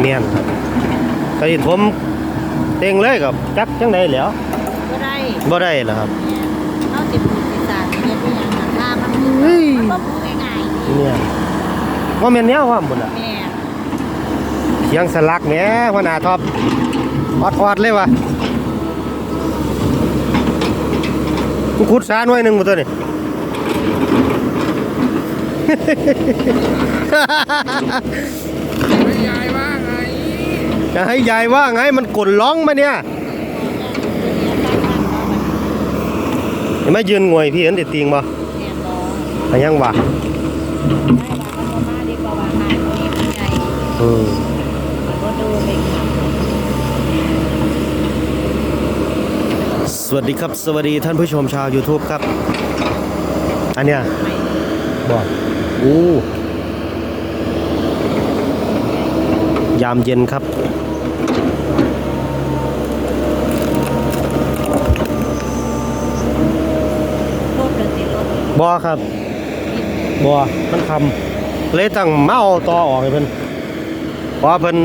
เมียนครับกระดิ่ผมเต็งเลยกับจักจังไดแหล้วก็ได้บ่ได้เหรอครับเอาสิบปูสิสานเฮ็ดอีหยังกันถ้ามันเฮ้ยมันบ่พูดง่ายๆเนี่ยว่าแม่นแนวว่าหมดอะแม่เสียงสลักแหมหัวหน้าท็อปออดๆเลยวะกูขุดสาหน่วยหนึงบ่ตัวนี่ ไม่ยายว่าไง จะให้ยายว่าไงมันกดร้องมาเนี่ยเห็นไหมยืนงวยพี่เห็นติดติงบ่แม่บ่แต่ยังว่าได้ว่ามันบ่มาดีกว่าว่าหายบ่มีผู้ใหญ่อืมมันบ่ดูเลยค่ะสวัสดีครับ สวัสดีท่านผู้ชมชาว YouTube ครับ อันเนี้ยบอกอู้ยามเย็นครับ รถเลยสิรถ บอครับบอมันคำเลยตั้งเมาเอาต่อออกให้เพิ่นเพราะว่าเพิ่น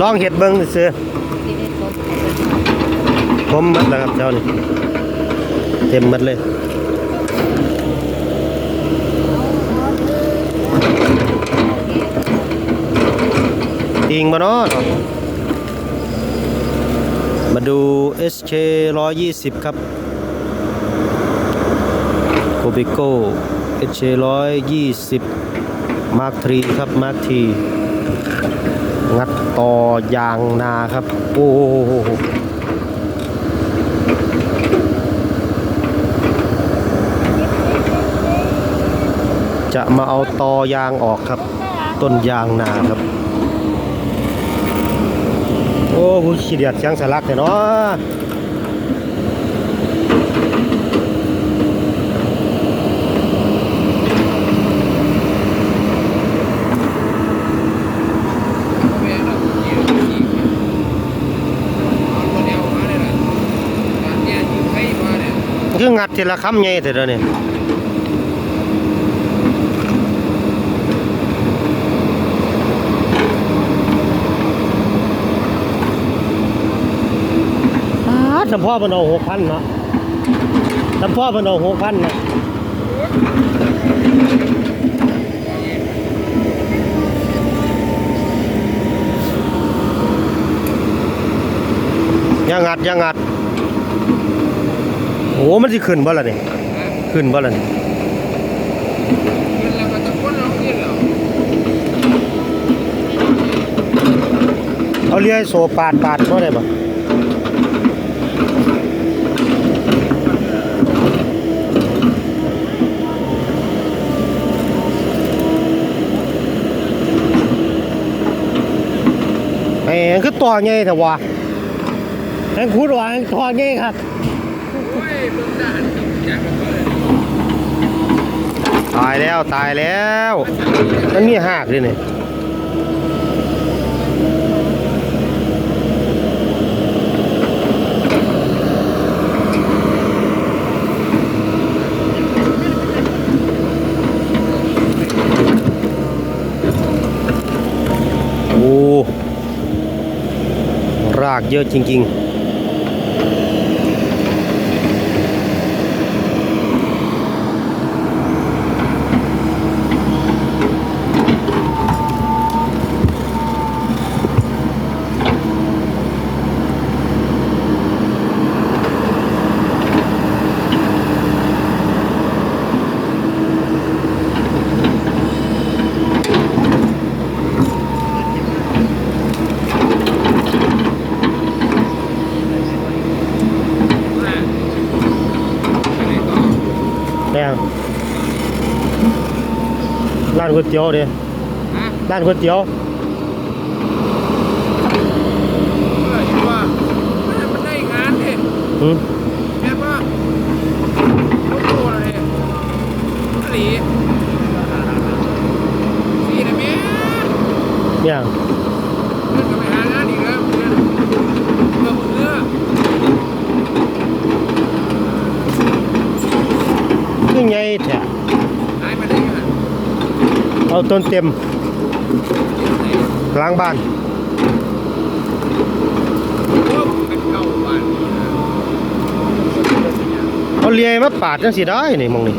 ลองเห็ดเบิ่งซื่อสิได้รถๆผมมัดแล้วครับเจ้านี่เต็มมัดเลยติงมาเนาะมาดู SK 120 ครับ บิโก้ SK 120 Mark 3ครับ Mark 3งัดต่อยางนาครับ โอ้จะมาเอาตอยางออกครับ ต้นยางนาครับ โอ้โหขี้เดียดเสียงสลักเนาะ แม่เราเยี่ยมอีกเอาคนเดียวมาเลยล่ะตอนเนี้ยอยู่ให้มาเนี่ย คืองัดทีละคำใหญ่แต่เดี๋ยวนี้อ้าจำพ่อมันเอาหกพันเนาะจำพ่อมันเอาหกพันเนาะยังงัดยังงัด อ้มันสิขึ้นบ่ล่ะนี่ขึ้นบ่ล่ะนี่ขึ้นแล้วก็ตะโกนร้องขึ้นแล้วเอาเลื่อยโซปาดปาดบ่ได้บ่ไอ้คือตัวใหญ่แต่ว่าแห่งคูดว่าแห่งตัวใหญ่ครับ ตายแล้วตายแล้วมันมีหักด้วยนี่โอ้รากเยอะจริง ๆ แดงร้านก๋วยเตี๋ยวเด้ฮะร้านก๋วยเตี๋ยวเมื่ออยู่ว่ามันได้งานเด็หืมแม่ป่ะโอ้โหเลยหลีสีนะแม่เนี่ยง เพื่อนก็ไปหางานอีกแล้วเพื่อนเพื่อนเลือก คือไงแท้ หายไปได้ยังไง เอา ต้นเต็มเดี๋ยวไหนล้างบ้านเขาเอาเลียมาปาดจังสิได้นี่มองนี่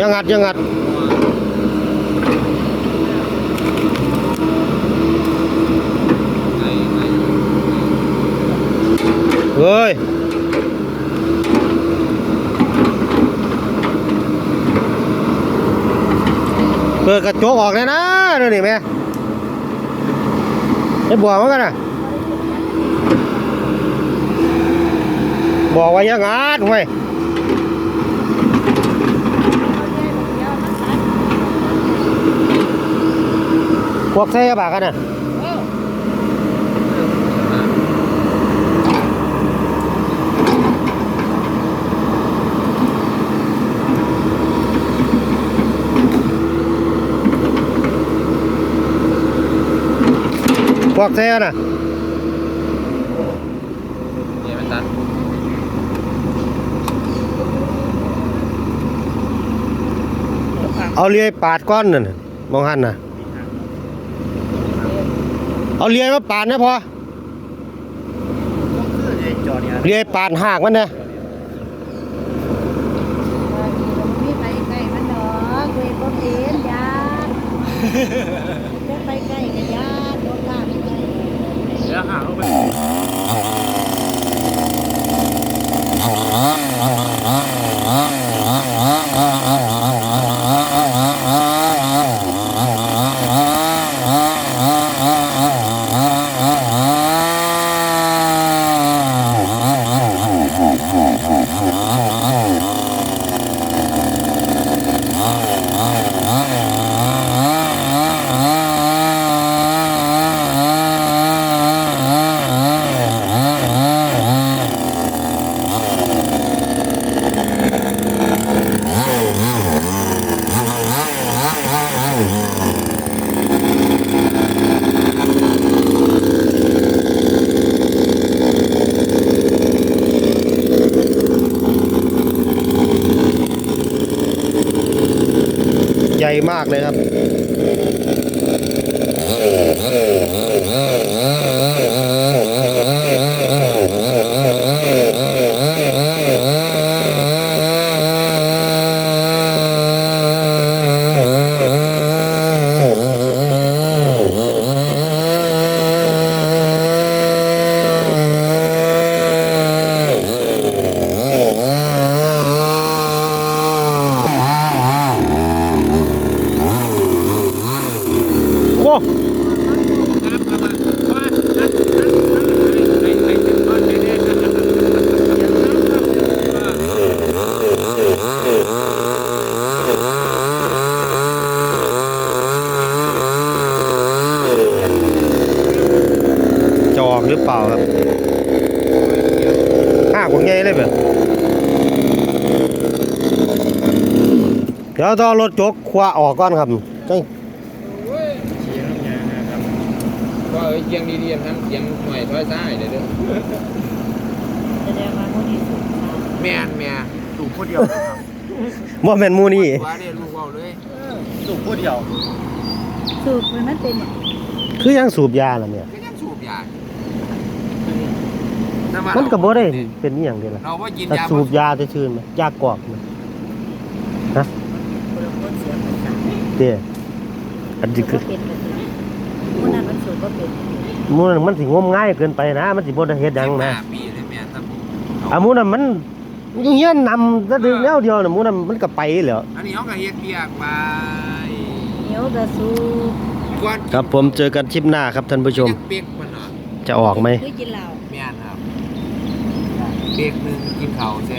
ยังงัดยังงัด ไอ้ไอ้ เฮ้ยเปิดกระจกออกเลยนะเดี๋ยวนี้แม่ไอ้บัวมันกันนะบอกว่ายังงัดเว้ยพวกใส่กระบะกันน่ะ พวกใส่กันน่ะเนี่ยมันตัดเอาเลียปาดก้อนนั่นน่ะมองหันน่ะ เอาเลียมาปาดนะพอเลียปาดหากมันนะ แล้วหาเขาไป มากเลยครับ โอ้ จะออกห รือเปล่าครับห้ากว่าไงเลยแบบเดี๋ยวต้องเอารถจกคว้าออกก่อนครับจังก็เอ้ยเสียงดีๆทั้งเสียงหน่อยถ้อยซ้ายเด้อเด้อแสดงว่าบ่ได้สุขภาพแม่นแม่สูบคนเดียวครับบ่แม่นหมูนี่ว่าเนี่ยลูกเว้าเลยสูบผู้เดียว สูบมันมันเป็นหยังคือยังสูบยาล่ะเนี่ยก็ยังสูบยา มันก็บ่ได้เป็นอหย่างเดียวล่ะเราว่ากินแต่ยาสูบยาจะชื่นไหมยากรอกไหมคนละคนเสียภาษาเด้อันสูนี้บคือบ่เป็นเลยคนนั้นมันสูบบ่เป็นหมูนั่นมันสิงมง่ายเกินไปนะมันสิบ่ได้เฮ็ดหยังนะปีเลยแม่ตาผมอะหมูนั่นมันเฮียนนำซะดึงแล้วเดียวน่ะหมูนั่นมันก็ไปแล้ว อันนี้เขาก็เฮ็ดเปียกไปเหนียวก็สูบก่อนครับผมเจอกันคลิปหน้าครับท่านผู้ชม เปียกมันเนาะจะออกไหม คือกินเหล้า เรียกหนึงกินข้าวแซ่